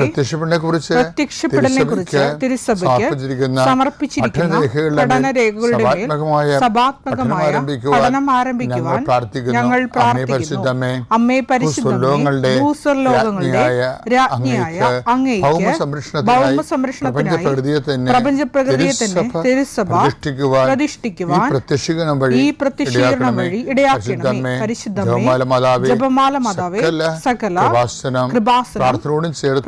പ്രത്യക്ഷപ്പെടനെ കുറിച്ച് പ്രത്യക്ഷപ്പെടലിനെ കുറിച്ച് തിരുസഭയ്ക്ക് സമർപ്പിച്ചിരിക്കുന്ന പഠനരേഖകളുടെ മേൽ സഭാത്മകമായ പഠനം ആരംഭിക്കുവാൻ ഞങ്ങൾ പ്രാർത്ഥിക്കുന്നു. അമ്മേ പരിശുദ്ധമേ ഭൂസ്വർലോകങ്ങളുടെ രാജ്ഞിയായ അങ്ങേക്ക് തന്നെ തിരുസഭ പ്രതിഷ്ഠിക്കുവാൻ ഈ പ്രത്യക്ഷീകരണം വഴി ഇടയാക്കണമേ. പരിശുദ്ധമേ ജപമാല മാതാവേ, സകല കൃപാസനം കൃപാസനം പ്രാർത്ഥനയോടും ചേർത്ത്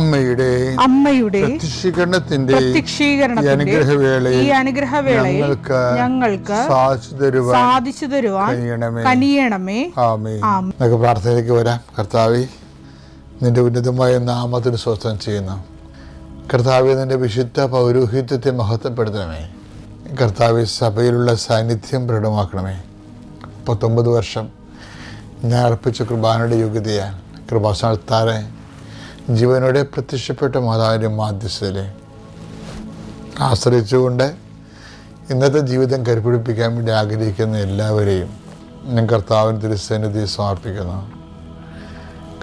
അമ്മയുടെ അമ്മയുടെ പ്രത്യക്ഷീകരണത്തിന്റെ അനുഗ്രഹവേളയിൽ ഈ അനുഗ്രഹവേളയിൽ ഞങ്ങൾക്ക് ഞങ്ങൾക്ക് സാധിച്ചു തരുവാൻ സാധിച്ചു തരുവാൻ കനിയണമേ. ആമേ. നമുക്ക് പ്രാർത്ഥനയിലേക്ക് വരാം. കർത്താവി നിന്റെ ഉന്നതമായ നാമത്തിന് സ്വസ്ഥം ചെയ്യുന്നു. കർത്താവ് നിന്റെ വിശുദ്ധ പൗരോഹിത്യത്തെ മഹത്വപ്പെടുത്തണമേ. കർത്താവ് സഭയിലുള്ള സാന്നിധ്യം പ്രകടമാക്കണമേ. പത്തൊമ്പത് വർഷം ഞാൻ അർപ്പിച്ച കൃപാനയുടെ യോഗ്യതയാണ് കൃപാസ്ഥാനത്താറെ ജീവനോടെ പ്രത്യക്ഷപ്പെട്ട മാതാവിന്റെ മാധ്യസ്ഥതയിലെ ആശ്രയിച്ചുകൊണ്ട് ഇന്നത്തെ ജീവിതം കരുപിടിപ്പിക്കാൻ വേണ്ടി ആഗ്രഹിക്കുന്ന എല്ലാവരെയും ഞാൻ കർത്താവിന് തിരുസന്നിധി സമർപ്പിക്കുന്നു.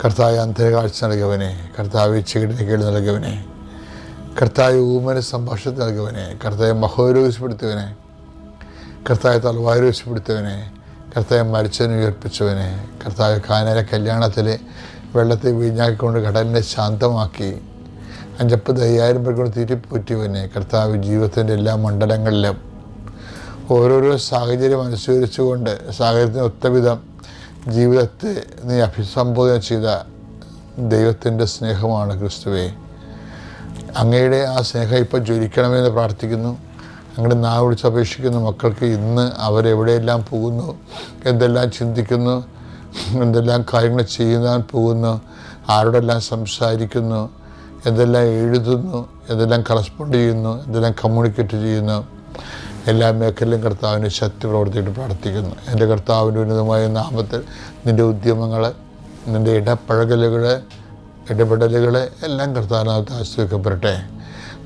കർത്താവ് അന്തരകാഴ്ച നൽകിയവനെ കർത്താവ് ചെകിടിന് കീഴ് നൽകിയവനെ കർത്താവ് ഊമന സംഭാഷണത്തിൽ നൽകിയവനെ കർത്താവ് മഹോരോഗ്യപ്പെടുത്തിയവനെ കർത്താവ് തലവാരോഗ്യപ്പെടുത്തിയവനെ കർത്താവ് മരിച്ചതിന് ഉയർപ്പിച്ചവനെ കർത്താവ് കാനര കല്യാണത്തിൽ വെള്ളത്തെ വീഞ്ഞാക്കിക്കൊണ്ട് കടലിനെ ശാന്തമാക്കി. അഞ്ചപ്പത് അയ്യായിരം പേർ കൊണ്ട് തീറ്റിപ്പൂറ്റിയവനെ കർത്താവ് ജീവിതത്തിന്റെ എല്ലാ മണ്ഡലങ്ങളിലും. ഓരോരോ സാഹചര്യം അനുസരിച്ചുകൊണ്ട് സാഹചര്യത്തിന് ഒത്തവിധം ജീവിതത്തെ നീ അഭിസംബോധന ചെയ്ത ദൈവത്തിന്റെ സ്നേഹമാണ് ക്രിസ്തുവെ. അങ്ങയുടെ ആ സ്നേഹം ഇപ്പം ജ്വലിക്കണമെന്ന് പ്രാർത്ഥിക്കുന്നു. അങ്ങയുടെ നാവ് വിളിച്ച് അപേക്ഷിക്കുന്ന മക്കൾക്ക് ഇന്ന് അവരെവിടെയെല്ലാം പോകുന്നു എന്തെല്ലാം ചിന്തിക്കുന്നു എന്തെല്ലാം കാര്യങ്ങൾ ചെയ്യാൻ പോകുന്നു ആരോടെല്ലാം സംസാരിക്കുന്നു എന്തെല്ലാം എഴുതുന്നു എന്തെല്ലാം കറസ്പോണ്ട് ചെയ്യുന്നു എന്തെല്ലാം കമ്മ്യൂണിക്കേറ്റ് ചെയ്യുന്നു. എല്ലാ മേഖലയിലും കർത്താവിന് ശക്തി പ്രവർത്തിയിട്ട് പ്രാർത്ഥിക്കുന്നു. എന്റെ കർത്താവിന്റെ ഉന്നതമായ നാമത്തിൽ നിന്റെ ഉദ്യമങ്ങൾ നിന്റെ ഇടപഴകലുകൾ ഇടപെടലുകൾ എല്ലാം കർത്താവിനകത്ത് ആശ്രയിക്കപ്പെടട്ടെ.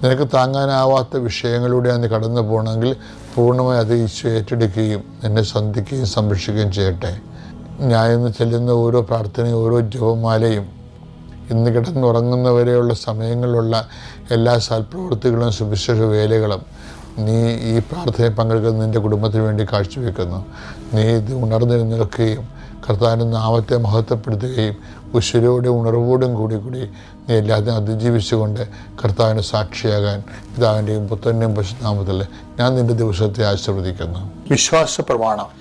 നിനക്ക് താങ്ങാനാവാത്ത വിഷയങ്ങളിലൂടെ നീ കടന്നു പോകണമെങ്കിൽ പൂർണമായി അത് ഈശോ ഏറ്റെടുക്കുകയും നിന്നെ സന്ധിക്കുകയും സംരക്ഷിക്കുകയും ചെയ്യട്ടെ. ഞാൻ ഇന്ന് ചെല്ലുന്ന ഓരോ പ്രാർത്ഥനയും ഓരോ ജപമാലയും ഇന്ന് കിടന്നുറങ്ങുന്നവരെയുള്ള സമയങ്ങളിലുള്ള എല്ലാ സൽപ്രവൃത്തികളും സുവിശേഷ വേലകളും നീ ഈ പ്രാർത്ഥനയിൽ പങ്കെടുക്കുന്ന നിന്റെ കുടുംബത്തിന് വേണ്ടി കാഴ്ചവെക്കുന്നു. നീ ഇത് ഉണർന്നു നിൽക്കുകയും കർത്താവിന്റെ നാമത്തെ മഹത്വപ്പെടുത്തുകയും ഉശ്വരോടെ ഉണർവോടും കൂടി കൂടി നീ എല്ലാത്തിനും അതിജീവിച്ചുകൊണ്ട് കർത്താവിന് സാക്ഷിയാകാൻ പിതാവിന്റെയും പുത്രന്റെയും പശുനാമത്തിൽ ഞാൻ നിന്റെ ദിവസത്തെ ആശീർവദിക്കുന്നു. വിശ്വാസ പ്രമാണം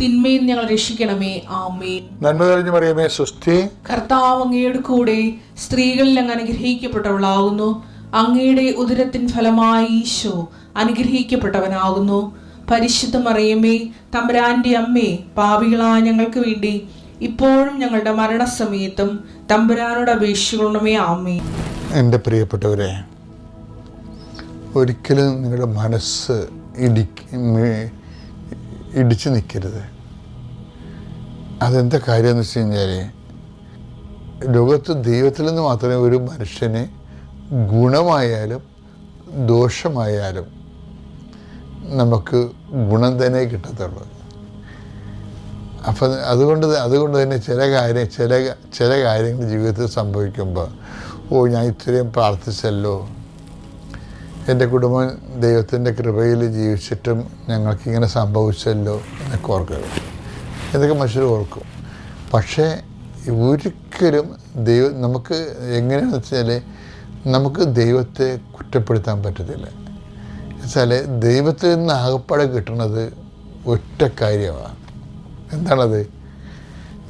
തിന്മയിൽ ഞങ്ങൾ രക്ഷിക്കണമേ. ആമേൻ. നന്മ കഴിഞ്ഞു പറയുമേ സുസ്ഥി കർത്താവ് അങ്ങയുടെ കൂടെ സ്ത്രീകളിൽ അങ്ങ് അനുഗ്രഹിക്കപ്പെട്ടവളാകുന്നു. അങ്ങയുടെ ഉദരത്തിൻ ഫലമായി ഈശോ അനുഗ്രഹിക്കപ്പെട്ടവനാകുന്നു. പരിശുദ്ധ മറിയമ്മേ തമ്പുരാന്റെ അമ്മേ പാവികളായ ഞങ്ങൾക്ക് വേണ്ടി ഇപ്പോഴും ഞങ്ങളുടെ മരണസമയത്തും തമ്പുരാനോട് അപേക്ഷിക്കണമേ. ആമേ എന്റെ പ്രിയപ്പെട്ടവരെ ഒരിക്കലും നിങ്ങളുടെ മനസ്സ് മേ- ഇടിച്ചു നിൽക്കരുത് അതെന്താ കാര്യമെന്ന് വെച്ച് കഴിഞ്ഞാൽ ലോകത്ത് ദൈവത്തിൽ നിന്ന് മാത്രമേ ഒരു മനുഷ്യന് ഗുണമായാലും ദോഷമായാലും നമുക്ക് ഗുണം തന്നെ കിട്ടത്തുള്ളൂ. അപ്പം അതുകൊണ്ട് അതുകൊണ്ട് തന്നെ ചില കാര്യം ചില ചില കാര്യങ്ങൾ ജീവിതത്തിൽ സംഭവിക്കുമ്പോൾ ഓ ഞാൻ ഇത്രയും പ്രാർത്ഥിച്ചല്ലോ എന്റെ കുടുംബം ദൈവത്തിന്റെ കൃപയിൽ ജീവിച്ചിട്ടും ഞങ്ങൾക്കിങ്ങനെ സംഭവിച്ചല്ലോ എന്നൊക്കെ ഓർക്കുക. എന്നൊക്കെ മനുഷ്യർ ഓർക്കും. പക്ഷേ ഒരിക്കലും ദൈവം നമുക്ക് എങ്ങനെയാണെന്ന് വെച്ചാൽ നമുക്ക് ദൈവത്തെ കുറ്റപ്പെടുത്താൻ പറ്റത്തില്ല. വെച്ചാൽ ദൈവത്തിൽ നിന്ന് ആകപ്പാടെ കിട്ടുന്നത് ഒറ്റ കാര്യമാണ്. എന്താണത്?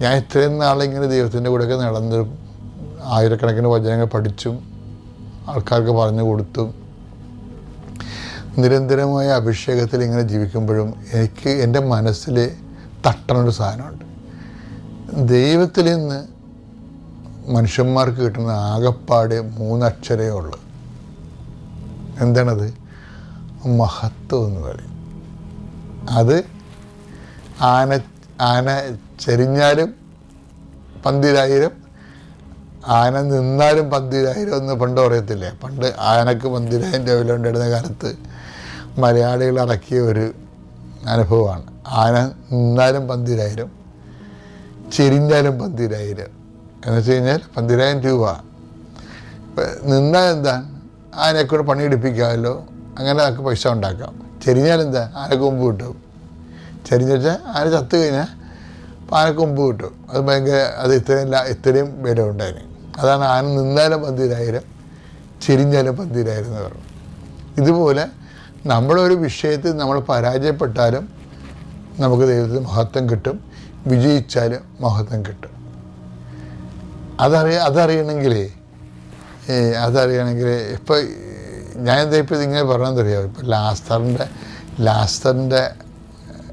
ഞാൻ ഇത്രയും നാളിങ്ങനെ ദൈവത്തിന്റെ കൂടെയൊക്കെ നടന്ന് ആയിരക്കണക്കിന് വചനങ്ങൾ പഠിച്ചും ആൾക്കാർക്ക് പറഞ്ഞു കൊടുത്തും നിരന്തരമായ അഭിഷേകത്തിൽ ഇങ്ങനെ ജീവിക്കുമ്പോഴും എനിക്ക് എന്റെ മനസ്സിൽ തട്ടണൊരു സാധനമുണ്ട്. ദൈവത്തിൽ നിന്ന് മനുഷ്യന്മാർക്ക് കിട്ടുന്ന ആകപ്പാട് മൂന്നക്ഷരേ ഉള്ളു. എന്താണത്? മഹത്വം എന്ന് പറയും. അത് ആന ആന ചെരിഞ്ഞാലും പന്തിരായിരം ആന നിന്നാലും പന്തിരായിരം എന്ന് പണ്ട് പറയത്തില്ലേ? പണ്ട് ആനക്ക് പന്തിരായിരം രൂപ ഉണ്ടായിരുന്ന കാലത്ത് മലയാളികൾ അടക്കിയ ഒരു അനുഭവമാണ്. ആന നിന്നാലും പന്തിരായിരം ചെരിഞ്ഞാലും പന്തിരായിരം. എന്ന് വെച്ച് കഴിഞ്ഞാൽ പന്തിരായിരം രൂപ. നിന്നാൽ എന്താ? ആനയെ കൂടെ പണിയെടുപ്പിക്കാമല്ലോ. അങ്ങനെ നമുക്ക് പൈസ ഉണ്ടാക്കാം. ചെരിഞ്ഞാൽ എന്താ? ആനക്ക് മുമ്പ് കിട്ടും. ചെരിഞ്ഞ് വെച്ചാൽ ആന ചത്തു കഴിഞ്ഞാൽ ആനക്ക് കൊമ്പ് കിട്ടും. അത് ഭയങ്കര അത് ഇത്രയും ഇത്രയും വില ഉണ്ടായിരുന്നു അതാണ് ആന നിന്നാലും പന്തിരായിരം ചിരിഞ്ഞാലും പന്തിരായിരം എന്ന് പറഞ്ഞു. ഇതുപോലെ നമ്മളൊരു വിഷയത്തിൽ നമ്മൾ പരാജയപ്പെട്ടാലും നമുക്ക് ദൈവത്തിന് മഹത്വം കിട്ടും വിജയിച്ചാലും മഹത്വം കിട്ടും. അതറിയ അതറിയണമെങ്കിലേ ഏ, അതറിയണമെങ്കിൽ ഇപ്പോൾ ഞാൻ എന്താ ഇപ്പോൾ ഇങ്ങനെ പറഞ്ഞതെന്നറിയാം ഇപ്പോൾ ലാസ്റ്ററിന്റെ ലാസ്റ്ററിന്റെ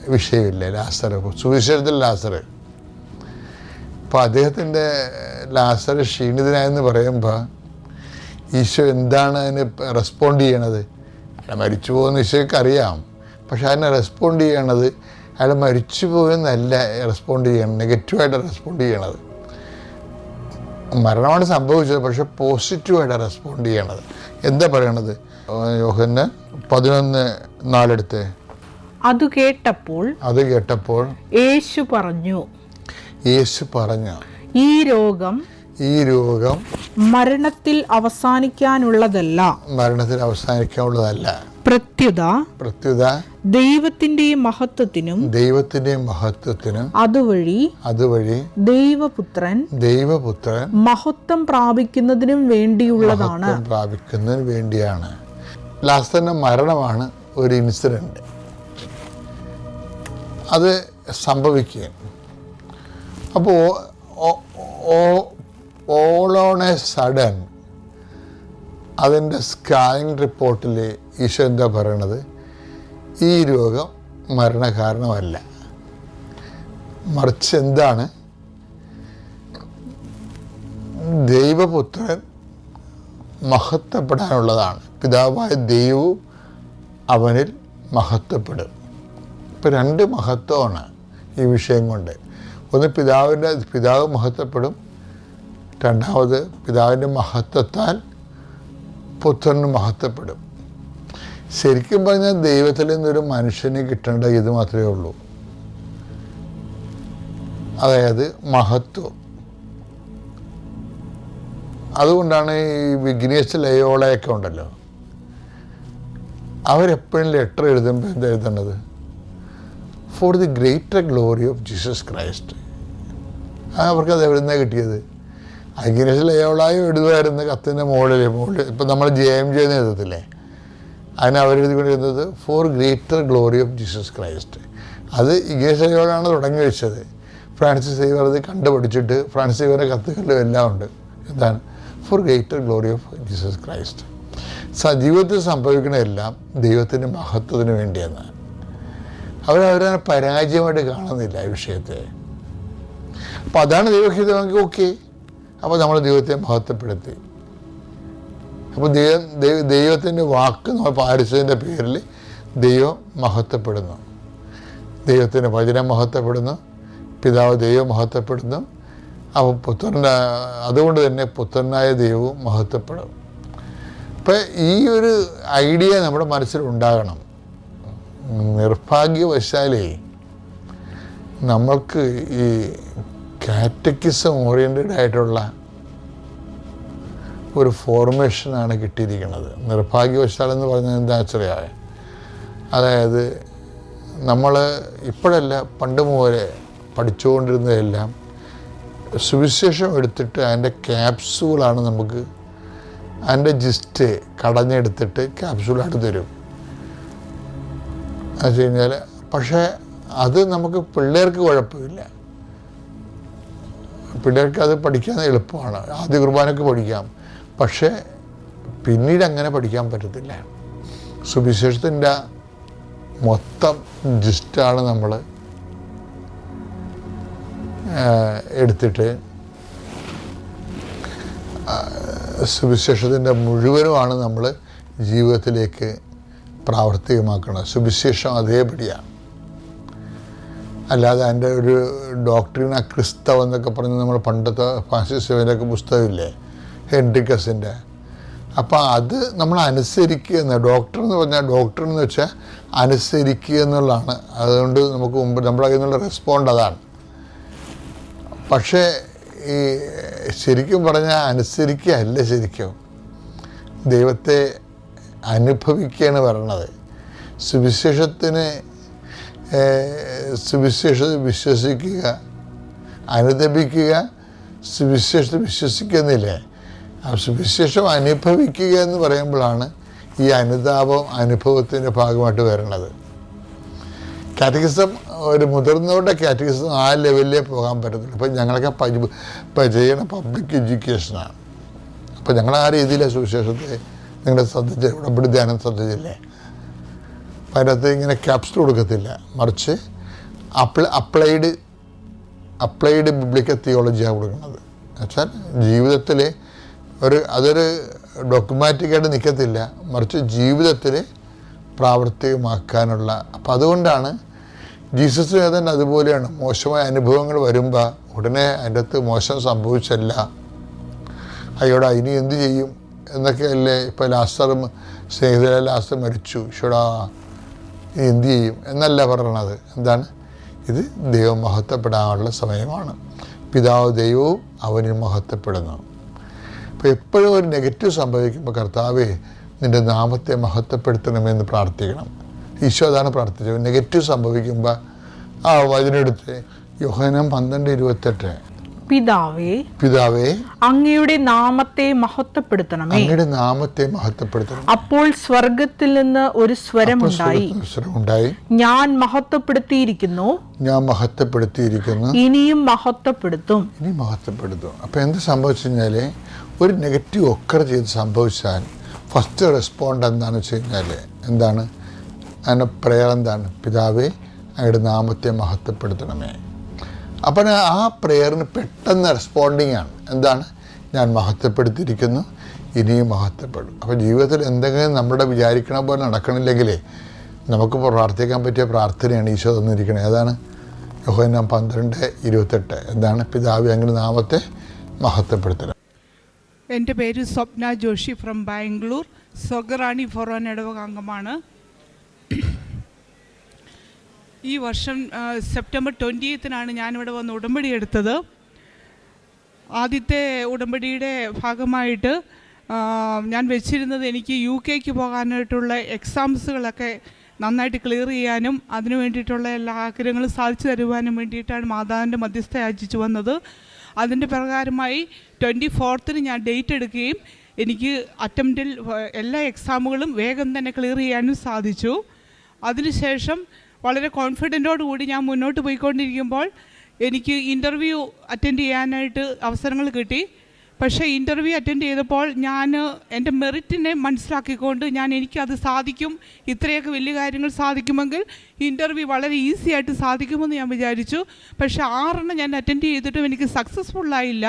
വിഷയമില്ലേ ലാസർ സുവിശേഷത്തിൽ ലാസർ അപ്പോൾ അദ്ദേഹത്തിന്റെ ലാസർ ക്ഷീണിതനായെന്ന് പറയുമ്പോൾ ഈശോ എന്താണ് അതിന് റെസ്പോണ്ട് ചെയ്യണത്? അയാൾ മരിച്ചു പോകുന്ന ഈശോയ്ക്ക് അറിയാം. പക്ഷെ അതിനെ റെസ്പോണ്ട് ചെയ്യണത് അയാൾ മരിച്ചു പോയെന്നല്ല റെസ്പോണ്ട് ചെയ്യണം നെഗറ്റീവായിട്ട് റെസ്പോണ്ട് ചെയ്യണത്. മരണമാണ് സംഭവിച്ചത് പക്ഷെ പോസിറ്റീവായിട്ട് റെസ്പോണ്ട് ചെയ്യണത്. എന്താ പറയണത്? യോഹന് പതിനൊന്ന് നാലെടുത്ത്. അതു കേട്ടപ്പോൾ അത് കേട്ടപ്പോൾ യേശു പറഞ്ഞു യേശു പറഞ്ഞു ഈ രോഗം ഈ രോഗം മരണത്തിൽ അവസാനിക്കാനുള്ളതല്ല. മരണത്തിൽ അവസാനിക്കാനുള്ളതല്ല. പ്രത്യുത പ്രത്യുത ദൈവത്തിന്റെ മഹത്വത്തിനും ദൈവത്തിന്റെ മഹത്വത്തിനും അതുവഴി അതുവഴി ദൈവപുത്രൻ ദൈവപുത്രൻ മഹത്വം പ്രാപിക്കുന്നതിനും വേണ്ടിയുള്ളതാണ്. പ്രാപിക്കുന്നതിന് വേണ്ടിയാണ്. തന്നെ മരണമാണ് ഒരു ഇൻസിഡന്റ്. അത് സംഭവിക്കുകയും. അപ്പോൾ ഓൾ ഓൺ എ സഡൻ അതിന്റെ സ്കാനിങ് റിപ്പോർട്ടിൽ ഈശോ എന്താ പറയണത്? ഈ രോഗം മരണകാരണമല്ല. മറിച്ച് എന്താണ്? ദൈവപുത്രൻ മഹത്വപ്പെടാനുള്ളതാണ്. പിതാവായ ദൈവവും അവനിൽ മഹത്വപ്പെടും. ഇപ്പം രണ്ട് മഹത്വമാണ് ഈ വിഷയം കൊണ്ട്. ഒന്ന് പിതാവിന്റെ പിതാവ് മഹത്വപ്പെടും. രണ്ടാമത് പിതാവിന്റെ മഹത്വത്താൽ പുത്രന് മഹത്വപ്പെടും. ശരിക്കും പറഞ്ഞാൽ ദൈവത്തിൽ നിന്നൊരു മനുഷ്യന് കിട്ടേണ്ട ഇത് മാത്രമേ ഉള്ളൂ. അതായത് മഹത്വം. അതുകൊണ്ടാണ് ഈ വിഘ്നേശ് ലയോളയൊക്കെ ഉണ്ടല്ലോ. അവരെപ്പോഴും ലെറ്റർ എഴുതുമ്പോൾ എന്താ എഴുതേണ്ടത്? For the greater glory of Jesus Christ അവർക്ക് അത് എവിടെ നിന്നാണ് കിട്ടിയത്? അഗ്നേഷൻ ലയോളായും എഴുതുമായിരുന്നു കത്തിന്റെ മുകളിൽ മുകളിൽ ഇപ്പം നമ്മൾ ജെ എം ജെ എന്ന് എഴുതത്തില്ലേ? അതിന് അവരെഴുതിക്കൊണ്ടിരുന്നത് for greater glory of Jesus Christ അത് ഇഗ്നേഷ് ലയോളാണ് തുടങ്ങി വെച്ചത്. ഫ്രാൻസിസ് സേവർ അത് കണ്ടുപിടിച്ചിട്ട് ഫ്രാൻസിസ് സേവറിന്റെ കത്തുകളിലും എല്ലാം ഉണ്ട്. എന്താണ്? For greater glory of Jesus Christ സജീവത്തിൽ സംഭവിക്കുന്ന എല്ലാം ദൈവത്തിന്റെ മഹത്വത്തിന് വേണ്ടിയെന്ന് അവരവരെ പരാജയമായിട്ട് കാണുന്നില്ല ഈ വിഷയത്തെ. അപ്പം അതാണ് ദൈവഹിതമെങ്കിൽ ഓക്കെ അപ്പോൾ നമ്മൾ ദൈവത്തെ മഹത്വപ്പെടുത്തി. അപ്പോൾ ദൈവം ദൈവ ദൈവത്തിന്റെ വാക്ക് നമ്മൾ പാലിച്ചതിന്റെ പേരിൽ ദൈവം മഹത്വപ്പെടുന്നു. ദൈവത്തിന്റെ വചനം മഹത്വപ്പെടുന്നു. പിതാവ് ദൈവം മഹത്വപ്പെടുന്നു. അപ്പോൾ പുത്രന്റെ അതുകൊണ്ട് തന്നെ പുത്രനായ ദൈവവും മഹത്വപ്പെടും. അപ്പം ഈ ഒരു ഐഡിയ നമ്മുടെ മനസ്സിൽ ഉണ്ടാകണം. നിർഭാഗ്യവശാലേ നമ്മൾക്ക് ഈ കാറ്റക്കിസം ഓറിയന്റഡ് ആയിട്ടുള്ള ഒരു ഫോർമേഷനാണ് കിട്ടിയിരിക്കുന്നത്. നിർഭാഗ്യവശാൽ എന്ന് പറഞ്ഞാൽ എന്താ വെച്ചറിയാവേ അതായത് നമ്മൾ ഇപ്പോഴല്ല പണ്ട് മുതലേ പഠിച്ചുകൊണ്ടിരുന്നതെല്ലാം സുവിശേഷം എടുത്തിട്ട് അതിന്റെ ക്യാപ്സൂളാണ് നമുക്ക് അതിന്റെ ജിസ്റ്റ് കടഞ്ഞെടുത്തിട്ട് ക്യാപ്സൂളായിട്ട് തരും. വെച്ച് കഴിഞ്ഞാൽ പക്ഷേ അത് നമുക്ക് പിള്ളേർക്ക് കുഴപ്പമില്ല. പിള്ളേർക്ക് അത് പഠിക്കാൻ എളുപ്പമാണ്. ആദ്യ കുർബാനക്ക് പഠിക്കാം. പക്ഷേ പിന്നീട് അങ്ങനെ പഠിക്കാൻ പറ്റത്തില്ല. സുവിശേഷത്തിന്റെ മൊത്തം ജിസ്റ്റാണ് നമ്മൾ എടുത്തിട്ട് സുവിശേഷത്തിന്റെ മുഴുവനുമാണ് നമ്മൾ ജീവിതത്തിലേക്ക് പ്രാവർത്തികമാക്കുന്നത് സുവിശേഷം അതേപടിയാണ്. അല്ലാതെ അതിന്റെ ഒരു ഡോക്ടറിന ക്രിസ്തവ എന്നൊക്കെ പറഞ്ഞ് നമ്മൾ പണ്ടത്തെ സേവനൊക്കെ പുസ്തകമില്ലേ? ഹെൻറിക്കസിന്റെ അപ്പോൾ അത് നമ്മൾ അനുസരിക്കുക എന്ന ഡോക്ടർ എന്ന് പറഞ്ഞാൽ ഡോക്ടർ എന്ന് വെച്ചാൽ അനുസരിക്കുക എന്നുള്ളതാണ്. അതുകൊണ്ട് നമുക്ക് മുമ്പ് നമ്മുടെ കയ്യിൽ നിന്നുള്ള റെസ്പോണ്ട് അതാണ്. പക്ഷേ ഈ ശരിക്കും പറഞ്ഞാൽ അനുസരിക്കുകയല്ല ശരിക്കും. ദൈവത്തെ അനുഭവിക്കുകയാണ് പറയണത്. സുവിശേഷത്തിന് ഏഹ്, സുവിശേഷത്തെ വിശ്വസിക്കുക അനുദപിക്കുക സുവിശേഷത്തെ വിശ്വസിക്കുന്നില്ലേ? ആ സുവിശേഷം അനുഭവിക്കുക എന്ന് പറയുമ്പോഴാണ് ഈ അനുതാപം അനുഭവത്തിന്റെ ഭാഗമായിട്ട് വരുന്നത് കാറ്റഗിസം ഒരു മുതിർന്നവരുടെ കാറ്റഗിസം ആ ലെവലിലേ പോകാൻ പറ്റത്തില്ല ഇപ്പം ഞങ്ങളൊക്കെ ചെയ്യണ പബ്ലിക് എഡ്യൂക്കേഷനാണ്. അപ്പം ഞങ്ങൾ ആ രീതിയിലെ സുവിശേഷത്തെ നിങ്ങളുടെ ശ്രദ്ധിച്ച് ഉടമ്പടി ധ്യാനം ശ്രദ്ധിച്ചില്ലേ? അപ്പം അതിനകത്ത് ഇങ്ങനെ ക്യാപ്സ് കൊടുക്കത്തില്ല. മറിച്ച് അപ്ല അപ്ലൈഡ് അപ്ലൈഡ് ബിബ്ലിക്കൽ തിയോളജിയാണ് കൊടുക്കുന്നത്. എന്നുവെച്ചാൽ ജീവിതത്തിൽ ഒരു അതൊരു ഡോക്യുമാറ്റിക്കായിട്ട് നിൽക്കത്തില്ല. മറിച്ച് ജീവിതത്തിൽ പ്രാവർത്തികമാക്കാനുള്ള. അപ്പം അതുകൊണ്ടാണ് ജീസസ് ഏതാണ്ട് അതുപോലെയാണ് മോശമായ അനുഭവങ്ങൾ വരുമ്പോൾ ഉടനെ അതിന്റെ അകത്ത് മോശം സംഭവിച്ചല്ല. അയ്യോടാ ഇനി എന്തു ചെയ്യും? എന്നൊക്കെ അല്ലേ ഇപ്പോൾ ലാസ്റ്റർ സ്നേഹിതരെ ലാസ്റ്റർ മരിച്ചു ഇഷടാ എന്ത് ചെയ്യും? എന്നല്ല പറയണത്. എന്താണ്? ഇത് ദൈവം മഹത്വപ്പെടാനുള്ള സമയമാണ്. പിതാവ് ദൈവവും അവനിൽ മഹത്വപ്പെടുന്നു. അപ്പോൾ എപ്പോഴും ഒരു നെഗറ്റീവ് സംഭവിക്കുമ്പോൾ കർത്താവേ നിന്റെ നാമത്തെ മഹത്വപ്പെടുത്തണമെന്ന് പ്രാർത്ഥിക്കണം. ഈശോ അതാണ് പ്രാർത്ഥിച്ചത്. നെഗറ്റീവ് സംഭവിക്കുമ്പോൾ ആ വചനെടുത്ത് യോഹനം പന്ത്രണ്ട് ഇരുപത്തെട്ട്. പിതാവേ പിതാവേ അങ്ങയുടെ നാമത്തെ മഹത്വപ്പെടുത്തണമേ. അങ്ങയുടെ നാമത്തെ മഹത്വപ്പെടുത്തണം. അപ്പോൾ സ്വർഗത്തിൽ നിന്ന് ഒരു സ്വരമുണ്ടായി ഉണ്ടായി. ഞാൻ മഹത്വപ്പെടുത്തിയിരിക്കുന്നു. ഞാൻ മഹത്വപ്പെടുത്തിയിരിക്കുന്നു. ഇനിയും മഹത്വപ്പെടുത്തും. ഇനി മഹത്വപ്പെടുത്തും. അപ്പൊ എന്ത് സംഭവിച്ചു കഴിഞ്ഞാൽ ഒരു നെഗറ്റീവ് ഒക്കർ ചെയ്ത് സംഭവിച്ചാൽ ഫസ്റ്റ് റെസ്പോണ്ട് എന്താണെന്ന് വെച്ച് കഴിഞ്ഞാൽ എന്താണ്? അതിന്റെ പ്രയർ എന്താണ്? പിതാവേ അങ്ങയുടെ നാമത്തെ മഹത്വപ്പെടുത്തണമേ. അപ്പം ആ പ്രേയറിന് പെട്ടെന്ന് റെസ്പോണ്ടിങ് ആണ്. എന്താണ്? ഞാൻ മഹത്വപ്പെടുത്തിയിരിക്കുന്നു ഇനിയും മഹത്വപ്പെടും. അപ്പോൾ ജീവിതത്തിൽ എന്തെങ്കിലും നമ്മുടെ വിചാരിക്കണ പോലെ നടക്കണില്ലെങ്കിലേ നമുക്ക് പ്രാർത്ഥിക്കാൻ പറ്റിയ പ്രാർത്ഥനയാണ് ഈശോ തന്നിരിക്കുന്നത് ഏതാണ്? യോഹന്നാൻ പന്ത്രണ്ട് ഇരുപത്തെട്ട്. എന്താണ്? പിതാവ് അങ്ങനെ നാമത്തെ മഹത്വപ്പെടുത്തണം. എന്റെ പേര് സ്വപ്ന ജോഷി ഫ്രം ബാംഗ്ലൂർ. സ്വഗറാണി ഫൊറോൻ ഇടവക അംഗമാണ്. ഈ വർഷം സെപ്റ്റംബർ ട്വന്റിയത്തിനാണ് ഞാനിവിടെ വന്ന് ഉടമ്പടി എടുത്തത്. ആദ്യത്തെ ഉടമ്പടിയുടെ ഭാഗമായിട്ട് ഞാൻ വെച്ചിരുന്നത് എനിക്ക് യു കെക്ക് പോകാനായിട്ടുള്ള എക്സാംസുകളൊക്കെ നന്നായിട്ട് ക്ലിയർ ചെയ്യാനും അതിനു വേണ്ടിയിട്ടുള്ള എല്ലാ ആഗ്രഹങ്ങളും സാധിച്ചു തരുവാനും വേണ്ടിയിട്ടാണ് മാതാവിന്റെ മധ്യസ്ഥ യാചിച്ചു വന്നത്. അതിന്റെ പ്രകാരമായി ട്വന്റി ഫോർത്തിന് ഞാൻ ഡേറ്റ് എടുക്കുകയും എനിക്ക് അറ്റംപ്റ്റിൽ എല്ലാ എക്സാമുകളും വേഗം തന്നെ ക്ലിയർ ചെയ്യാനും സാധിച്ചു. അതിനുശേഷം വളരെ കോൺഫിഡന്റോടു കൂടി ഞാൻ മുന്നോട്ട് പോയിക്കൊണ്ടിരിക്കുമ്പോൾ എനിക്ക് ഇന്റർവ്യൂ അറ്റൻഡ് ചെയ്യാനായിട്ട് അവസരങ്ങൾ കിട്ടി. പക്ഷേ ഇന്റർവ്യൂ അറ്റൻഡ് ചെയ്തപ്പോൾ ഞാൻ എന്റെ മെറിറ്റിനെ മനസ്സിലാക്കിക്കൊണ്ട് ഞാൻ എനിക്കത് സാധിക്കും ഇത്രയൊക്കെ വലിയ കാര്യങ്ങൾ സാധിക്കുമെങ്കിൽ ഇന്റർവ്യൂ വളരെ ഈസി ആയിട്ട് സാധിക്കുമെന്ന് ഞാൻ വിചാരിച്ചു. പക്ഷേ ആറെണ്ണം ഞാൻ അറ്റൻഡ് ചെയ്തിട്ടും എനിക്ക് സക്സസ്ഫുള്ളായില്ല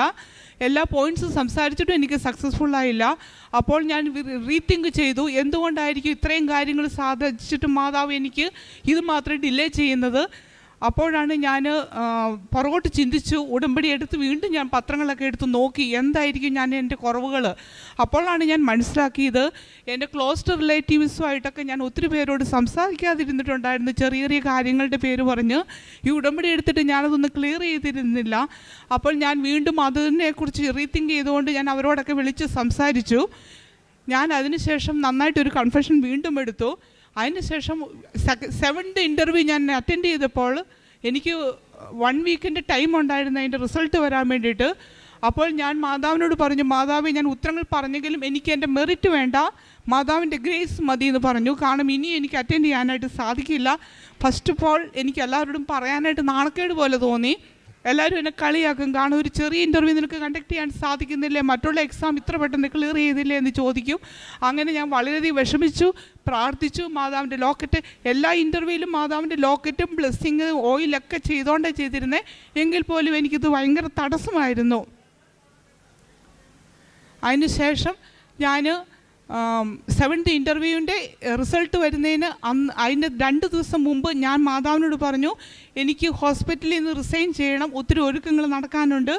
എല്ലാ പോയിന്റ്സും സംസാരിച്ചിട്ടും എനിക്ക് സക്സസ്ഫുൾ ആയില്ല. അപ്പോൾ ഞാൻ റീത്തിങ്ക് ചെയ്തു. എന്തുകൊണ്ടായിരിക്കും ഇത്രയും കാര്യങ്ങൾ സാധിച്ചിട്ട് മാതാവ് എനിക്ക് ഇത് മാത്രം ഡിലേ ചെയ്യുന്നത്? അപ്പോഴാണ് ഞാൻ പുറകോട്ട് ചിന്തിച്ചു ഉടമ്പടി എടുത്ത് വീണ്ടും ഞാൻ പത്രങ്ങളൊക്കെ എടുത്ത് നോക്കി എന്തായിരിക്കും ഞാൻ എന്റെ കുറവുകൾ അപ്പോഴാണ് ഞാൻ മനസ്സിലാക്കിയത് എന്റെ ക്ലോസ്ഡ് റിലേറ്റീവ്സുമായിട്ടൊക്കെ ഞാൻ ഒത്തിരി പേരോട് സംസാരിക്കാതിരുന്നിട്ടുണ്ടായിരുന്നു ചെറിയ ചെറിയ കാര്യങ്ങളുടെ പേര് പറഞ്ഞ്. ഈ ഉടമ്പടി എടുത്തിട്ട് ഞാനതൊന്ന് ക്ലിയർ ചെയ്തിരുന്നില്ല. അപ്പോൾ ഞാൻ വീണ്ടും അതിനെക്കുറിച്ച് റീതിങ്ക് ചെയ്തുകൊണ്ട് ഞാൻ അവരോടൊക്കെ വിളിച്ച് സംസാരിച്ചു. ഞാൻ അതിനുശേഷം നന്നായിട്ടൊരു കൺഫെഷൻ വീണ്ടും എടുത്തു. അതിനുശേഷം സെവൻത് ഇന്റർവ്യൂ ഞാൻ അറ്റൻഡ് ചെയ്തപ്പോൾ എനിക്ക് വൺ വീക്കിന്റെ ടൈം ഉണ്ടായിരുന്നു അതിന്റെ റിസൾട്ട് വരാൻ വേണ്ടിയിട്ട്. അപ്പോൾ ഞാൻ മാതാവിനോട് പറഞ്ഞു മാതാവ് ഞാൻ ഉത്തരങ്ങൾ പറഞ്ഞെങ്കിലും എനിക്ക് എന്റെ മെറിറ്റ് വേണ്ട. മാതാവിന്റെ ഗ്രേസ് മതി എന്ന് പറഞ്ഞു. കാരണം ഇനി എനിക്ക് അറ്റൻഡ് ചെയ്യാനായിട്ട് സാധിക്കില്ല. ഫസ്റ്റ് ഓഫ് ഓൾ എനിക്ക് എല്ലാവരോടും പറയാനായിട്ട് നാണക്കേട് പോലെ തോന്നി. എല്ലാവരും എന്നെ കളിയാക്കും. കാരണം ഒരു ചെറിയ ഇന്റർവ്യൂ നിനക്ക് കണ്ടക്ട് ചെയ്യാൻ സാധിക്കുന്നില്ലേ? മറ്റുള്ള എക്സാം ഇത്ര പെട്ടെന്ന് ക്ലിയർ ചെയ്തില്ലേ എന്ന് ചോദിക്കും. അങ്ങനെ ഞാൻ വളരെയധികം വിഷമിച്ചു പ്രാർത്ഥിച്ചു. മാതാവിന്റെ ലോക്കറ്റ് എല്ലാ ഇന്റർവ്യൂവിലും മാതാവിന്റെ ലോക്കറ്റും ബ്ലെസ്സിങ് ഓയിലൊക്കെ ചെയ്തുകൊണ്ടേ ചെയ്തിരുന്നേ. എങ്കിൽ പോലും എനിക്കിത് ഭയങ്കര തടസ്സമായിരുന്നു. അതിനുശേഷം ഞാൻ സെവൻത്ത് ഇന്റർവ്യൂവിന്റെ റിസൾട്ട് വരുന്നതിന് അന്ന് അതിന്റെ രണ്ട് ദിവസം മുമ്പ് ഞാൻ മാതാവിനോട് പറഞ്ഞു എനിക്ക് ഹോസ്പിറ്റലിൽ നിന്ന് റിസൈൻ ചെയ്യണം ഒത്തിരി ഒരുക്കങ്ങൾ നടക്കാനുണ്ട്.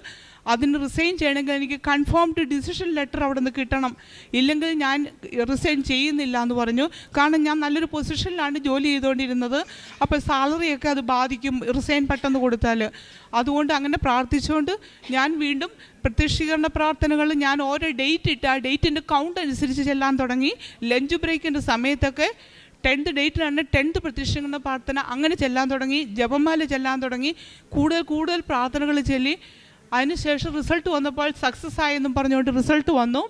അതിന് റിസൈൻ ചെയ്യണമെങ്കിൽ എനിക്ക് കൺഫേംഡ് ഡിസിഷൻ ലെറ്റർ അവിടെ നിന്ന് കിട്ടണം. ഇല്ലെങ്കിൽ ഞാൻ റിസൈൻ ചെയ്യുന്നില്ല എന്ന് പറഞ്ഞു. കാരണം ഞാൻ നല്ലൊരു പൊസിഷനിലാണ് ജോലി ചെയ്തുകൊണ്ടിരുന്നത്. അപ്പോൾ സാലറിയൊക്കെ അത് ബാധിക്കും റിസൈൻ പെട്ടെന്ന് കൊടുത്താൽ. അതുകൊണ്ട് അങ്ങനെ പ്രാർത്ഥിച്ചുകൊണ്ട് ഞാൻ വീണ്ടും പ്രത്യക്ഷീകരണ പ്രാർത്ഥനകൾ ഞാൻ ഓരോ ഡേറ്റ് ഇട്ട് ആ ഡേറ്റിന്റെ കൗണ്ട് അനുസരിച്ച് ചെല്ലാൻ തുടങ്ങി. ലഞ്ച് ബ്രേക്കിന്റെ സമയത്തൊക്കെ ടെൻത്ത് ഡേറ്റിലാണ് ടെൻത്ത് പ്രത്യക്ഷീകരണ പ്രാർത്ഥന. അങ്ങനെ ചെല്ലാൻ തുടങ്ങി. ജപമാല ചെല്ലാൻ തുടങ്ങി. കൂടുതൽ കൂടുതൽ പ്രാർത്ഥനകൾ ചൊല്ലി. അതിനുശേഷം റിസൾട്ട് വന്നപ്പോൾ സക്സസ് ആയെന്നും പറഞ്ഞുകൊണ്ട് റിസൾട്ട് വന്നു.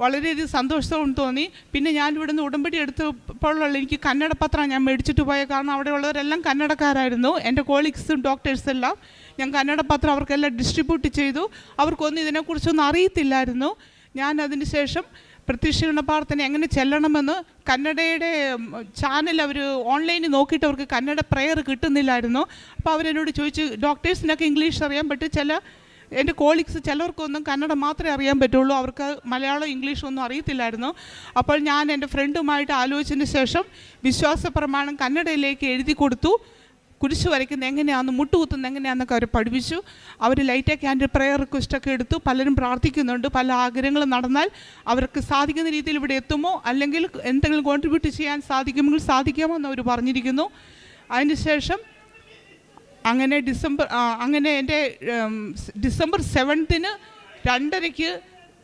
വളരെയധികം സന്തോഷവും തോന്നി. പിന്നെ ഞാൻ ഇവിടുന്ന് ഉടമ്പടി എടുത്തപ്പോഴുള്ള എനിക്ക് കന്നഡ പത്രം ഞാൻ മേടിച്ചിട്ട് പോയ കാരണം അവിടെയുള്ളവരെല്ലാം കന്നഡക്കാരായിരുന്നു. എന്റെ കോളീഗ്സും ഡോക്ടേഴ്സും എല്ലാം ഞാൻ കന്നഡ പത്രം അവർക്കെല്ലാം ഡിസ്ട്രിബ്യൂട്ട് ചെയ്തു. അവർക്കൊന്നും ഇതിനെക്കുറിച്ചൊന്നും അറിയത്തില്ലായിരുന്നു. ഞാൻ അതിന് ശേഷം പ്രത്യക്ഷീകരണ പ്രാർത്ഥന എങ്ങനെ ചെല്ലണമെന്ന് കന്നഡയുടെ ചാനൽ അവർ ഓൺലൈനിൽ നോക്കിയിട്ട് അവർക്ക് കന്നഡ പ്രെയർ കിട്ടുന്നില്ലായിരുന്നു. അപ്പോൾ അവരെന്നോട് ചോദിച്ചു ഡോക്ടേഴ്സിനൊക്കെ ഇംഗ്ലീഷ് അറിയാൻ പറ്റും. ചില എന്റെ കോളീഗ്സ് ചിലർക്കൊന്നും കന്നഡ മാത്രമേ അറിയാൻ പറ്റുള്ളൂ. അവർക്ക് മലയാളം ഇംഗ്ലീഷ് ഒന്നും അറിയത്തില്ലായിരുന്നു. അപ്പോൾ ഞാൻ എന്റെ ഫ്രണ്ടുമായിട്ട് ആലോചിച്ചതിന് ശേഷം വിശ്വാസ പ്രമാണം കന്നഡയിലേക്ക് എഴുതി കൊടുത്തു. കുരിശ് വരയ്ക്കുന്നത് എങ്ങനെയാണെന്ന് മുട്ടുകുത്തുന്നത് എങ്ങനെയാണെന്നൊക്കെ അവർ പഠിപ്പിച്ചു. അവർ ലൈറ്റ് ക്യാൻഡിൽ പ്രെയർ റിക്വസ്റ്റൊക്കെ എടുത്തു. പലരും പ്രാർത്ഥിക്കുന്നുണ്ട്. പല ആഗ്രഹങ്ങളും നടന്നാൽ അവർക്ക് സാധിക്കുന്ന രീതിയിൽ ഇവിടെ എത്തുമോ? അല്ലെങ്കിൽ എന്തെങ്കിലും കോൺട്രിബ്യൂട്ട് ചെയ്യാൻ സാധിക്കുമെങ്കിൽ സാധിക്കാമോ എന്ന് അവർ പറഞ്ഞിരിക്കുന്നു. അതിനുശേഷം അങ്ങനെ ഡിസംബർ അങ്ങനെ എന്റെ ഡിസംബർ സെവൻത്തിന് രണ്ടരയ്ക്ക്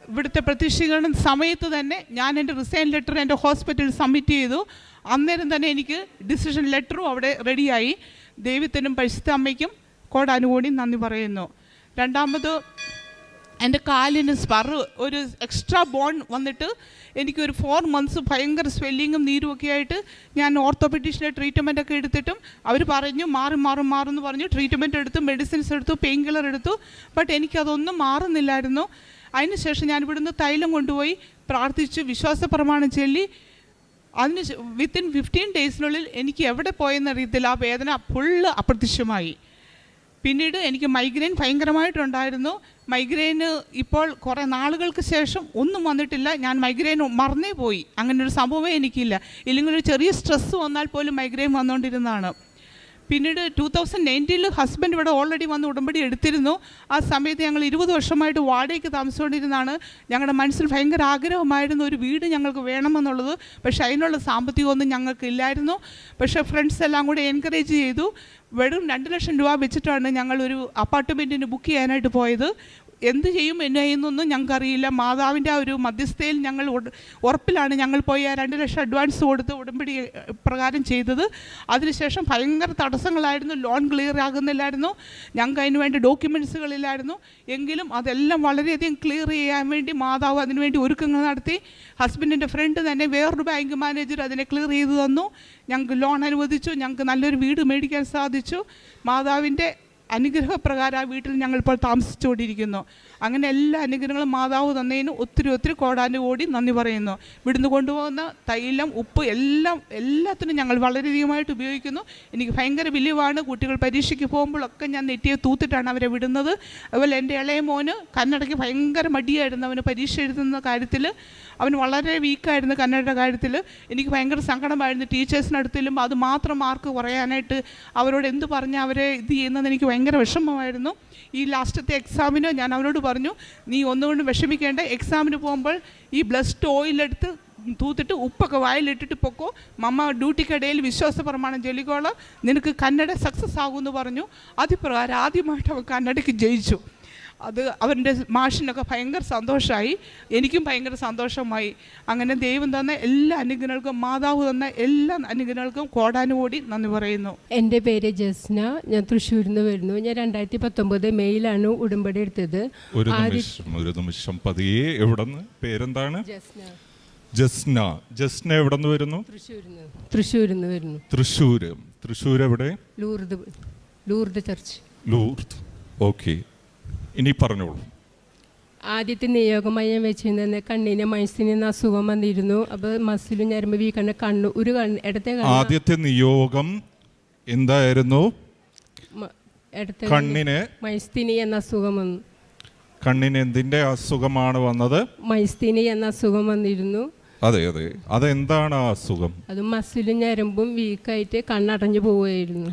ഇവിടുത്തെ പ്രത്യക്ഷീകരണ സമയത്ത് തന്നെ ഞാൻ എന്റെ റിസൈൻ ലെറ്റർ എന്റെ ഹോസ്പിറ്റലിൽ സബ്മിറ്റ് ചെയ്തു. അന്നേരം തന്നെ എനിക്ക് ഡിസിഷൻ ലെറ്ററും അവിടെ റെഡിയായി ദൈവത്തിനും പരിശുദ്ധ അമ്മയ്ക്കും കോടാനുകൂടി നന്ദി പറയുന്നു. രണ്ടാമത് എന്റെ കാലിന് സ്പർ ഒരു എക്സ്ട്രാ ബോൺ വന്നിട്ട് എനിക്കൊരു ഫോർ മന്ത്സ് ഭയങ്കര സ്വെല്ലിങ്ങും നീരുമൊക്കെ ആയിട്ട് ഞാൻ ഓർത്തോപെഡീഷ്യന്റെ ട്രീറ്റ്മെന്റ് ഒക്കെ എടുത്തിട്ടും അവർ പറഞ്ഞു മാറി മാറും മാറും എന്ന് പറഞ്ഞു. ട്രീറ്റ്മെന്റ് എടുത്തു മെഡിസിൻസ് എടുത്തു പെയിൻ കില്ലർ എടുത്തു. ബട്ട് എനിക്കതൊന്നും മാറുന്നില്ലായിരുന്നു. അതിനുശേഷം ഞാൻ ഇവിടുന്ന് തൈലം കൊണ്ടുപോയി പ്രാർത്ഥിച്ചു വിശ്വാസ പ്രമാണം ചൊല്ലി. അതിന് വിത്തിൻ ഫിഫ്റ്റീൻ ഡേയ്സിനുള്ളിൽ എനിക്ക് എവിടെ പോയെന്നറിയത്തില്ല. ആ വേദന ഫുള്ള് അപ്രത്യക്ഷമായി. പിന്നീട് എനിക്ക് മൈഗ്രെയിൻ ഭയങ്കരമായിട്ടുണ്ടായിരുന്നു. മൈഗ്രെയിന് ഇപ്പോൾ കുറേ നാളുകൾക്ക് ശേഷം ഒന്നും വന്നിട്ടില്ല. ഞാൻ മൈഗ്രെയിൻ മറന്നേ പോയി. ഒരു സംഭവമേ എനിക്കില്ല. ഇല്ലെങ്കിൽ ഒരു ചെറിയ സ്ട്രെസ്സ് വന്നാൽ പോലും മൈഗ്രെയിൻ വന്നുകൊണ്ടിരുന്നതാണ് പിന്നീട് ടൂ തൗസൻഡ് നയന്റീനിൽ ഹസ്ബൻഡ് ഇവിടെ ഓൾറെഡി വന്ന് ഉടമ്പടി എടുത്തിരുന്നു. ആ സമയത്ത് ഞങ്ങൾ ഇരുപത് വർഷമായിട്ട് വാടകയ്ക്ക് താമസിച്ചുകൊണ്ടിരുന്നതാണ്. ഞങ്ങളുടെ മനസ്സിൽ ഭയങ്കര ആഗ്രഹമായിരുന്നു ഒരു വീട് ഞങ്ങൾക്ക് വേണമെന്നുള്ളത്. പക്ഷേ അതിനുള്ള സാമ്പത്തികമൊന്നും ഞങ്ങൾക്ക് ഇല്ലായിരുന്നു. പക്ഷേ ഫ്രണ്ട്സ് എല്ലാം കൂടി എൻകറേജ് ചെയ്തു. വെറും രണ്ട് ലക്ഷം രൂപ വെച്ചിട്ടാണ് ഞങ്ങളൊരു അപ്പാർട്ട്മെന്റിന് ബുക്ക് ചെയ്യാനായിട്ട് പോയത്. എന്ത് ചെയ്യും എന്നു ചെയ്യുന്നൊന്നും ഞങ്ങൾക്കറിയില്ല. മാതാവിന്റെ ആ ഒരു മധ്യസ്ഥയിൽ ഞങ്ങൾ ഉറപ്പിലാണ് ഞങ്ങൾ പോയി ആ രണ്ട് ലക്ഷം അഡ്വാൻസ് കൊടുത്ത് ഉടമ്പടി പ്രകാരം ചെയ്തത്. അതിനുശേഷം ഭയങ്കര തടസ്സങ്ങളായിരുന്നു. Loan clear ആകുന്നില്ലായിരുന്നു. ഞങ്ങൾക്ക് അതിന് വേണ്ടി ഡോക്യുമെന്റ്സുകളില്ലായിരുന്നു എങ്കിലും അതെല്ലാം വളരെയധികം ക്ലിയർ ചെയ്യാൻ വേണ്ടി മാതാവ് അതിനുവേണ്ടി ഒരുക്കങ്ങൾ നടത്തി. ഹസ്ബൻഡിന്റെ ഫ്രണ്ട് തന്നെ വേറൊരു ബാങ്ക് മാനേജർ അതിനെ ക്ലിയർ ചെയ്തു തന്നു. ഞങ്ങൾക്ക് ലോൺ അനുവദിച്ചു. ഞങ്ങൾക്ക് നല്ലൊരു വീട് മേടിക്കാൻ സാധിച്ചു. മാതാവിന്റെ അനുഗ്രഹപ്രകാരം ആ വീട്ടിൽ ഞങ്ങൾ ഇപ്പോൾ താമസിച്ചുകൊണ്ടിരിക്കുന്നു. അങ്ങനെ എല്ലാ അനുഗ്രഹങ്ങളും മാതാവ് തന്നതിന് ഒത്തിരി ഒത്തിരി കോടാന്റെ കോടി നന്ദി പറയുന്നു. ഇവിടുന്ന് കൊണ്ടുപോകുന്ന തൈലം ഉപ്പ് എല്ലാം എല്ലാത്തിനും ഞങ്ങൾ വളരെയധികമായിട്ട് ഉപയോഗിക്കുന്നു. എനിക്ക് ഭയങ്കര ബിലീവാണ് കുട്ടികൾ പരീക്ഷയ്ക്ക് പോകുമ്പോഴൊക്കെ ഞാൻ നെറ്റിയെ തൂത്തിട്ടാണ് അവരെ വിടുന്നത്. അതുപോലെ എന്റെ ഇളയ മോന് കന്നടയ്ക്ക് ഭയങ്കര മടിയായിരുന്നു അവന് പരീക്ഷ എഴുതുന്ന കാര്യത്തിൽ അവൻ വളരെ വീക്കായിരുന്നു കന്നഡയുടെ കാര്യത്തിൽ എനിക്ക് ഭയങ്കര സങ്കടമായിരുന്നു ടീച്ചേഴ്സിനടുത്തിലും. അത് മാത്രം മാർക്ക് കുറയാനായിട്ട് അവരോട് എന്ത് പറഞ്ഞാൽ അവരെ ഇത് ചെയ്യുന്നത് എനിക്ക് ഭയങ്കര വിഷമമായിരുന്നു. ഈ ലാസ്റ്റത്തെ എക്സാമിന് ഞാൻ അവനോട് നീ ഒന്നുകൊണ്ടും വിഷമിക്കേണ്ട. എക്സാമിന് പോകുമ്പോൾ ഈ ബ്ലസ്റ്റ് ഓയിലെടുത്ത് തൂത്തിട്ട് ഉപ്പൊക്കെ വായിലിട്ടിട്ട് പൊക്കോ. മമ്മ ഡ്യൂട്ടിക്കിടയിൽ വിശ്വാസ പ്രമാണം ചൊല്ലിക്കോളാം. നിനക്ക് കന്നഡ സക്സസ് ആകുമെന്ന് പറഞ്ഞു. അതിപ്രകാരം ആദ്യമായിട്ട് അവൻ കന്നഡയ്ക്ക് ജയിച്ചു. അത് അവന്റെ മാഷിനൊക്കെ ഭയങ്കര സന്തോഷമായി എനിക്കും ഭയങ്കര സന്തോഷമായി. അങ്ങനെ ദൈവം തന്ന എല്ലാ അനുഗ്രഹങ്ങൾക്കും മാതാവ് തന്ന എല്ലാ അനുഗ്രഹങ്ങൾക്കും കോടാനുകൂടി നന്ദി പറയുന്നു. എന്റെ പേര് ജസ്ന. ഞാൻ തൃശ്ശൂരിൽ നിന്ന് വരുന്നു. ഞാൻ രണ്ടായിരത്തി പത്തൊമ്പത് മെയ്യിലാണ് ഉടമ്പടി എടുത്തത്. ഒരു നിമിഷം ഒരു നിമിഷം. പതിയെ എവിടെന്ന്? പേരെന്താണ്? ജസ്ന. ജസ്ന. ജസ്ന എവിടെന്ന് വരുന്നു? തൃശ്ശൂരിൽ നിന്ന് വരുന്നു. തൃശ്ശൂർ തൃശ്ശൂർ എവിടെ Lourdes Lourdes church. Lourdes. Okay. ഇനി പറഞ്ഞോളൂ. ആദ്യത്തെ നിയോഗമായി ഞാൻ വെച്ചിരുന്നത് കണ്ണിന് മനസ്സിന് അസുഖം വന്നിരുന്നു. അപ്പോൾ മസിലും ഞരമ്പ് വീക്കണ്ട കണ്ണു ഒരു കണ്ണ് ഇടത്തെ ആദ്യത്തെ നിയോഗം എന്തായിരുന്നു? ഇടത്തെ കണ്ണിന് മൈസ്തിനി എന്ന അസുഖം വന്നു. കണ്ണിന് എന്തിന്റെ അസുഖമാണ് വന്നത്? മൈസ്തിനി എന്ന അസുഖം വന്നിരുന്നു. അതെ അതെ. അതെന്താണ് ആ അസുഖം? അത് മസിലും ഞരമ്പും വീക്കായിട്ട് കണ്ണടഞ്ഞു പോവുകയായിരുന്നു.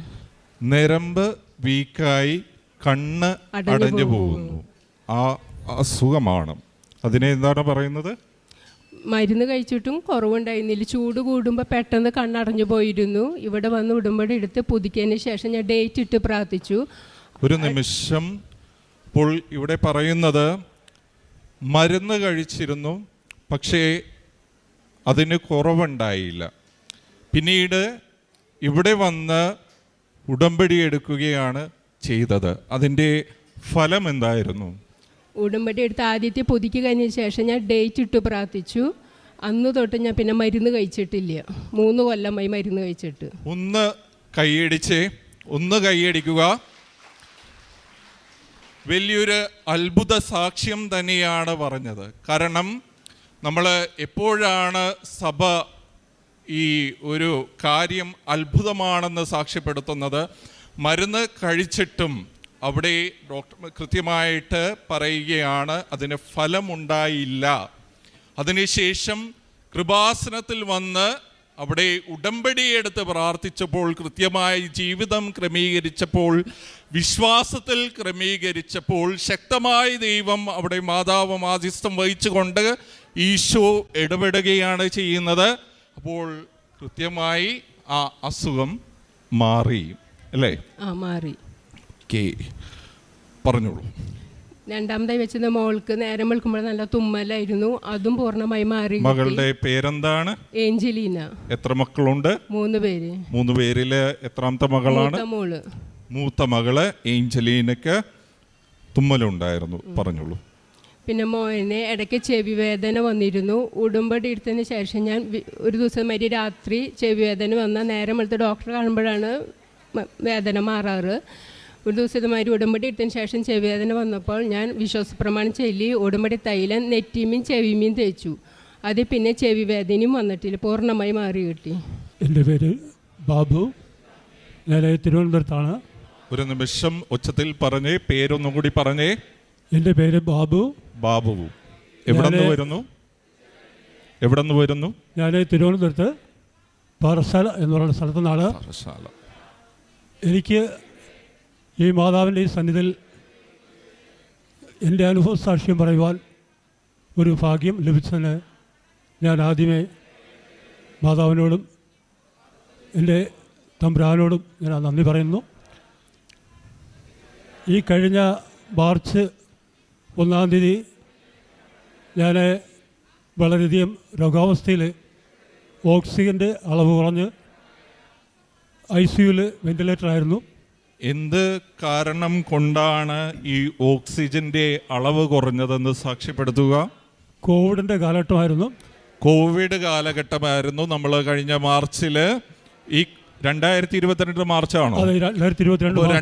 നിരമ്പ് വീക്കായി കണ്ണ് അടഞ്ഞു. പോകുന്നു. ആ അസുഖമാണ് അതിനെ എന്താണ് പറയുന്നത്? മരുന്ന് കഴിച്ചിട്ടും കുറവുണ്ടായിരുന്നില്ല. ചൂട് കൂടുമ്പോൾ പെട്ടെന്ന് കണ്ണടഞ്ഞു പോയിരുന്നു. ഇവിടെ വന്ന് ഉടമ്പടി എടുത്ത് പുതുക്കിയതിന് ശേഷം ഞാൻ ഡേറ്റ് ഇട്ട് പ്രാർത്ഥിച്ചു. ഒരു നിമിഷം ഇപ്പോൾ ഇവിടെ പറയുന്നത് മരുന്ന് കഴിച്ചിരുന്നു പക്ഷേ അതിന് കുറവുണ്ടായില്ല. പിന്നീട് ഇവിടെ വന്ന് ഉടമ്പടി എടുക്കുകയാണ്. ചെയ്തത്. അതിന്റെ ഫലം എന്തായിരുന്നു? ഉടമ്പടി എടുത്ത് ആദ്യത്തെ പുതുക്കി കഴിഞ്ഞ ശേഷം ഞാൻ ഡേറ്റ് ഇട്ട് പ്രാർത്ഥിച്ചു. അന്ന് തൊട്ട് ഞാൻ പിന്നെ മരുന്ന് കഴിച്ചിട്ടില്ല. മൂന്ന് കൊല്ലമായി മരുന്ന് കഴിച്ചിട്ട്. ഒന്ന് കൈയടിച്ച് ഒന്ന് കൈയടിക്കുക. വലിയൊരു അത്ഭുത സാക്ഷ്യം തന്നെയാണ് പറഞ്ഞത്. കാരണം നമ്മൾ എപ്പോഴാണ് സഭ ഈ ഒരു കാര്യം അത്ഭുതമാണെന്ന് സാക്ഷ്യപ്പെടുത്തുന്നത്? മരുന്ന് കഴിച്ചിട്ടും അവിടെ ഡോക്ടർ കൃത്യമായിട്ട് പറയുകയാണ് അതിന് ഫലമുണ്ടായില്ല. അതിനുശേഷം കൃപാസനത്തിൽ വന്ന് അവിടെ ഉടമ്പടിയെടുത്ത് പ്രാർത്ഥിച്ചപ്പോൾ കൃത്യമായി ജീവിതം ക്രമീകരിച്ചപ്പോൾ വിശ്വാസത്തിൽ ക്രമീകരിച്ചപ്പോൾ ശക്തമായി ദൈവം അവിടെ മാതാവ് മാധ്യസ്ഥം വഹിച്ചുകൊണ്ട് ഈശോ ഇടപെടുകയാണ് ചെയ്യുന്നത്. അപ്പോൾ കൃത്യമായി ആ അസുഖം മാറി. അല്ലേ? ആ മാറി. ഓക്കെ പറഞ്ഞോളൂ. രണ്ടാമതായി വെച്ചത് മോൾക്ക് നേരം വെളുക്കുമ്പോൾ നല്ല തുമ്മലായിരുന്നു. അതും പൂർണമായി മാറി. മകളുടെ പേരെന്താണ്? ഏഞ്ചലീന. എത്ര മക്കളുണ്ട്? മൂന്ന് പേര്. മൂന്ന് പേരിൽ എത്രാമത്തെ മകളാണ്? മോൾ. മൂത്ത മകൾ ഏഞ്ചലീനക്ക് തുമ്മലുണ്ടായിരുന്നു. പറഞ്ഞോളൂ. പിന്നെ മോനെ ഇടയ്ക്ക് ചെവി വേദന വന്നിരുന്നു. ഉടുമ്പടി എടുത്തതിന് ശേഷം ഞാൻ ഒരു ദിവസം മാതിരി രാത്രി ചെവി വേദന വന്ന നേരം എടുത്ത് ഡോക്ടറെ കാണുമ്പോഴാണ് വേദന മാറാറ്. ഒരു ദിവസം ഇതുമാതിരി ഉടമ്പടി ഇട്ടതിന് ശേഷം ചെവി വേദന വന്നപ്പോൾ ഞാൻ വിശ്വാസപ്രമാണം ചൊല്ലി ഉടമ്പടി തൈലം നെറ്റിമീൻ ചെവിമീൻ തേച്ചു. അത് പിന്നെ ചെവി വേദനയും വന്നിട്ടില്ല. പൂർണമായി മാറി കിട്ടി. എന്റെ പേര് ബാബു. ഞാൻ തിരുവനന്തപുരത്താണ്. ഒരു നിമിഷം ഉച്ചത്തിൽ പറഞ്ഞേ പേരൊന്നും കൂടി പറഞ്ഞേ. എന്റെ പേര് ബാബു. ബാബു. എവിടെ നിന്ന് വരുന്നു? എവിടെ നിന്ന് വരുന്നു? ഞാൻ തിരുവനന്തപുരത്ത് പാറശാല എന്ന് പറയുന്ന സ്ഥലത്തു നിന്നാണ് പാറശാല. എനിക്ക് ഈ മാതാവിന്റെ ഈ സന്നിധിയിൽ എന്റെ അനുഭവ സാക്ഷ്യം പറയുവാൻ ഒരു ഭാഗ്യം ലഭിച്ചതിന് ഞാൻ ആദ്യമേ മാതാവിനോടും എന്റെ തമ്പുരാനോടും ഞാൻ നന്ദി പറയുന്നു. ഈ കഴിഞ്ഞ മാർച്ച് ഒന്നാം തീയതി ഞാൻ വളരെയധികം രോഗാവസ്ഥയിൽ ഓക്സിജന്റെ അളവ് കുറഞ്ഞ് ഐ സിയുവിൽ വെന്റിലേറ്ററായിരുന്നു എന്ത് കാരണം കൊണ്ടാണ് ഈ ഓക്സിജന്റെ അളവ് കുറഞ്ഞതെന്ന് സാക്ഷ്യപ്പെടുത്തുക? കോവിഡിന്റെ കാലഘട്ടമായിരുന്നു. കോവിഡ് കാലഘട്ടമായിരുന്നു നമ്മൾ കഴിഞ്ഞ മാർച്ചിൽ ഈ രണ്ടായിരത്തി ഇരുപത്തിരണ്ട് മാർച്ചാണോ? അത് രണ്ടായിരത്തി ഇരുപത്തിരണ്ട്